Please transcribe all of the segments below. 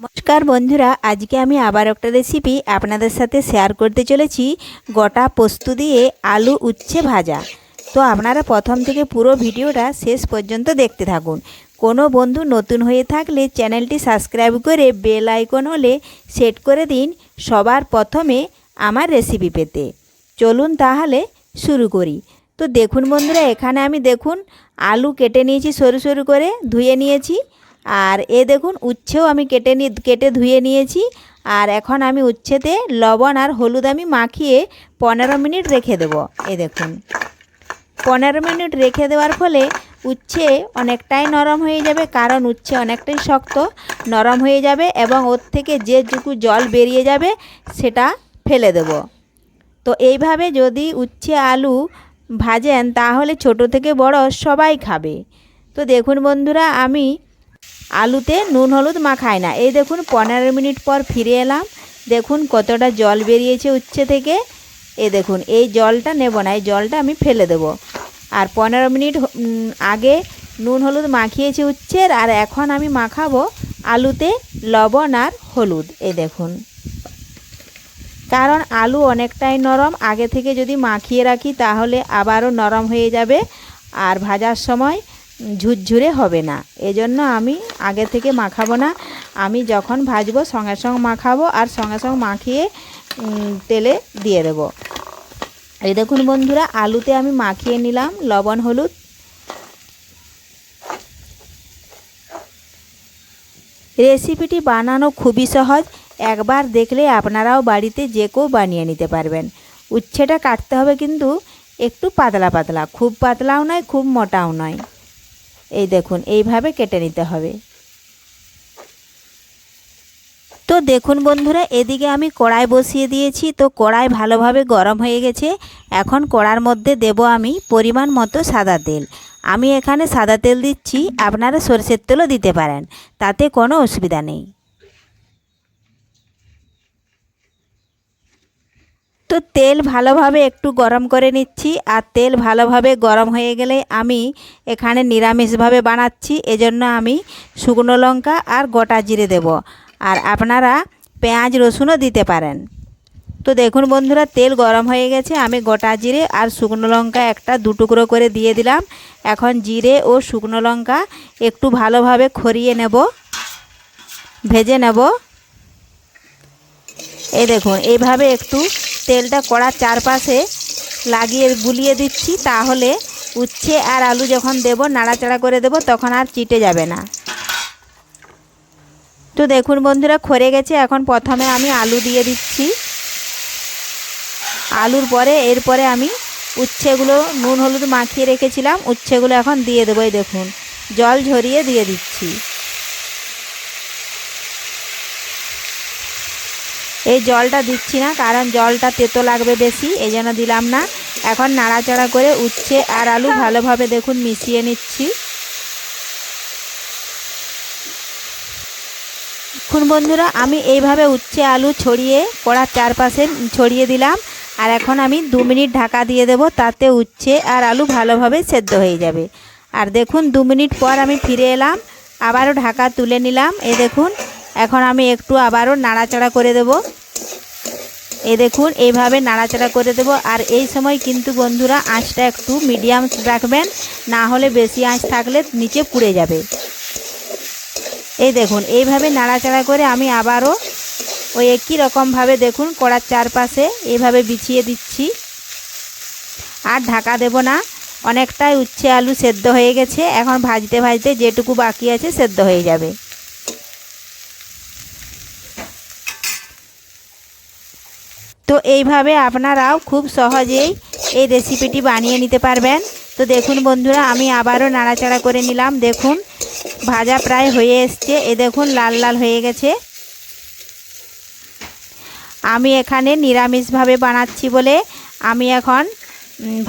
নমস্কার বন্ধুরা, আজকে আমি আবার একটা রেসিপি আপনাদের সাথে শেয়ার করতে চলেছি, গোটা পোস্ত দিয়ে আলু উচ্ছে ভাজা। তো আপনারা প্রথম থেকে পুরো ভিডিওটা শেষ পর্যন্ত দেখতে থাকুন। কোনো বন্ধু নতুন হয়ে থাকলে চ্যানেলটি সাবস্ক্রাইব করে বেল আইকন হলে সেট করে দিন সবার প্রথমে আমার রেসিপি পেতে। চলুন তাহলে শুরু করি। তো দেখুন বন্ধুরা, এখানে আমি দেখুন, আলু কেটে নিয়েছি সরু সরু করে, ধুয়ে নিয়েছি। আর এ দেখুন, উচ্ছেও আমি কেটে নি, কেটে ধুয়ে নিয়েছি। আর এখন আমি উচ্ছেতে লবণ আর হলুদ আমি মাখিয়ে পনেরো মিনিট রেখে দেবো। এ দেখুন, পনেরো মিনিট রেখে দেওয়ার ফলে উচ্ছে অনেকটাই নরম হয়ে যাবে, কারণ উচ্ছে অনেকটাই শক্ত, নরম হয়ে যাবে এবং ওর থেকে যে যেটুকু জল বেরিয়ে যাবে সেটা ফেলে দেব। তো এইভাবে যদি উচ্ছে আলু ভাজেন, তাহলে ছোট থেকে বড় সবাই খাবে। তো দেখুন বন্ধুরা, আমি আলুতে নুন, হলুদ মাখায় না। এই দেখুন, পনেরো মিনিট পর ফিরে এলাম। দেখুন, কতটা জল বেরিয়েছে উচ্ছে থেকে। এ দেখুন, এই জলটা নেব না, এই জলটা আমি ফেলে দেব। আর পনেরো মিনিট আগে নুন, হলুদ মাখিয়েছি উচ্ছের, আর এখন আমি মাখাবো আলুতে লবণ আর হলুদ। এই দেখুন। কারণ আলু অনেকটাই নরম, আগে থেকে যদি মাখিয়ে রাখি তাহলে আবারও নরম হয়ে যাবে। আর ভাজার সময় ঝুরঝুরে হবে না। এজন্য আমি আগে থেকে মাখাবো না। আমি যখন ভাজবো সঙ্গে সঙ্গে মাখাবো আর সঙ্গে সঙ্গে মাখিয়ে তেলে দিয়ে দেবো। এই দেখুন বন্ধুরা, আলুতে আমি মাখিয়ে নিলাম, লবণ, হলুদ। রেসিপিটি বানানো খুবই সহজ। একবার দেখলে আপনারাও বাড়িতে যে কেউ বানিয়ে নিতে পারবেন। উচ্ছেটা কাটতে হবে কিন্তু একটু পাতলা পাতলা, খুব পাতলাও নয়, খুব মোটাও নয়। এই দেখুন, এইভাবে কেটে নিতে হবে। তো দেখুন বন্ধুরা, এদিকে আমি কড়াই বসিয়ে দিয়েছি। তো কড়াই ভালোভাবে গরম হয়ে গেছে। এখন কড়ার মধ্যে দেব আমি পরিমাণ মতো সাদা তেল। আমি এখানে সাদা তেল দিচ্ছি, আপনারা সরষের তেলও দিতে পারেন। তাতে কোনো অসুবিধা নেই। তো তেল ভালোভাবে একটু গরম করে নিচ্ছি আর তেল ভালোভাবে গরম হয়ে গেলে আমি এখানে নিরামিষভাবে বানাচ্ছি। এজন্য আমি শুকনো লঙ্কা আর গোটা জিরে দেব। আর আপনারা পেঁয়াজ রসুনও দিতে পারেন। তো দেখুন বন্ধুরা, তেল গরম হয়ে গেছে। আমি গোটা জিরে আর শুকনো লঙ্কা একটা দু টুকরো করে দিয়ে দিলাম। এখন জিরে ও শুকনো লঙ্কা একটু ভালোভাবে খরিয়ে নেব, ভেজে নেব। এই দেখুন, এইভাবে একটু তেলটা কড়ার চারপাশে লাগিয়ে বুলিয়ে দিচ্ছি, তাহলে উচ্ছে আর আলু যখন দেব, নাড়াচাড়া করে দেব, তখন আর চিটে যাবে না। তো দেখুন বন্ধুরা, খরে গেছে। এখন প্রথমে আমি আলু দিয়ে দিচ্ছি। আলুর পরে, এরপরে আমি উচ্ছেগুলো নুন, হলুদ মাখিয়ে রেখেছিলাম। উচ্ছেগুলো এখন দিয়ে দেবো দেখুন। জল ঝরিয়ে দিয়ে দিচ্ছি। এই জলটা দিচ্ছি না, কারণ জলটা তেতো লাগবে বেশি এই জন্য দিলাম না। এখন নাড়াচাড়া করে উচ্ছে আর আলু ভালোভাবে দেখুন মিশিয়ে নিচ্ছি। দেখুন বন্ধুরা, আমি এইভাবে উচ্ছে আলু ছড়িয়ে, কড়ার চারপাশে ছড়িয়ে দিলাম, আর এখন আমি দু মিনিট ঢাকা দিয়ে দেব, তাতে উচ্ছে আর আলু ভালোভাবে সেদ্ধ হয়ে যাবে। আর দেখুন, দু মিনিট পর আমি ফিরে এলাম, আবারও ঢাকা তুলে নিলাম এ দেখুন। এখন আমি একটু আবারও নাড়াচাড়া করে দেব। এ দেখুন, এইভাবে নাড়াচাড়া করে দেব। আর এই সময় কিন্তু বন্ধুরা আঁচটা একটু মিডিয়াম রাখবেন, না হলে বেশি আঁচ থাকলে নিচে পুড়ে যাবে। এই দেখুন, এইভাবে নাড়াচাড়া করে আমি আবারও ওই একই রকমভাবে দেখুন, কড়ার চারপাশে এইভাবে বিছিয়ে দিচ্ছি। আর ঢাকা দেব না, অনেকটাই উচ্ছে আলু সেদ্ধ হয়ে গেছে। এখন ভাজতে ভাজতে যেটুকু বাকি আছে সেদ্ধ হয়ে যাবে। এইভাবে আপনারাও খুব সহজেই এই রেসিপিটি বানিয়ে নিতে পারবেন। তো দেখুন বন্ধুরা, আমি আবারও নাড়াচাড়া করে নিলাম। দেখুন, ভাজা প্রায় হয়ে এসছে। এ দেখুন, লাল লাল হয়ে গেছে। আমি এখানে নিরামিষভাবে বানাচ্ছি বলে আমি এখন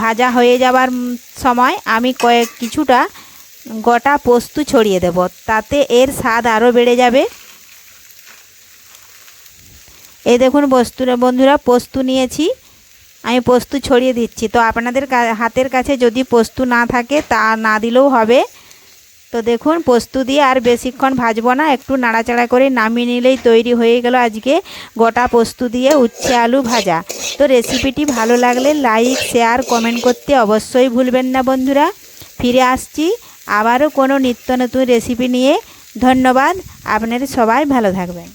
ভাজা হয়ে যাবার সময় আমি কয়েক কিছুটা গোটা পোস্ত ছড়িয়ে দেব। তাতে এর স্বাদ আরও বেড়ে যাবে। এই দেখুন বস্তুরা, বন্ধুরা, পোস্ত নিয়েছি। আমি পোস্ত ছড়িয়ে দিচ্ছি। তো আপনাদের হাতের কাছে যদি পোস্ত না থাকে, তা না দিলেও হবে। তো দেখুন, পোস্ত দিয়ে আর বেশিক্ষণ ভাজবো না। একটু নাড়াচাড়া করে নামিয়ে নিলেই তৈরি হয়ে গেল আজকে গোটা পোস্ত দিয়ে উচ্ছে আলু ভাজা। তো রেসিপিটি ভালো লাগলে লাইক, শেয়ার, কমেন্ট করতে অবশ্যই ভুলবেন না, বন্ধুরা। ফিরে আসছি আবারও কোনো নিত্য নতুন রেসিপি নিয়ে। ধন্যবাদ। আপনারা সবাই ভালো থাকবেন।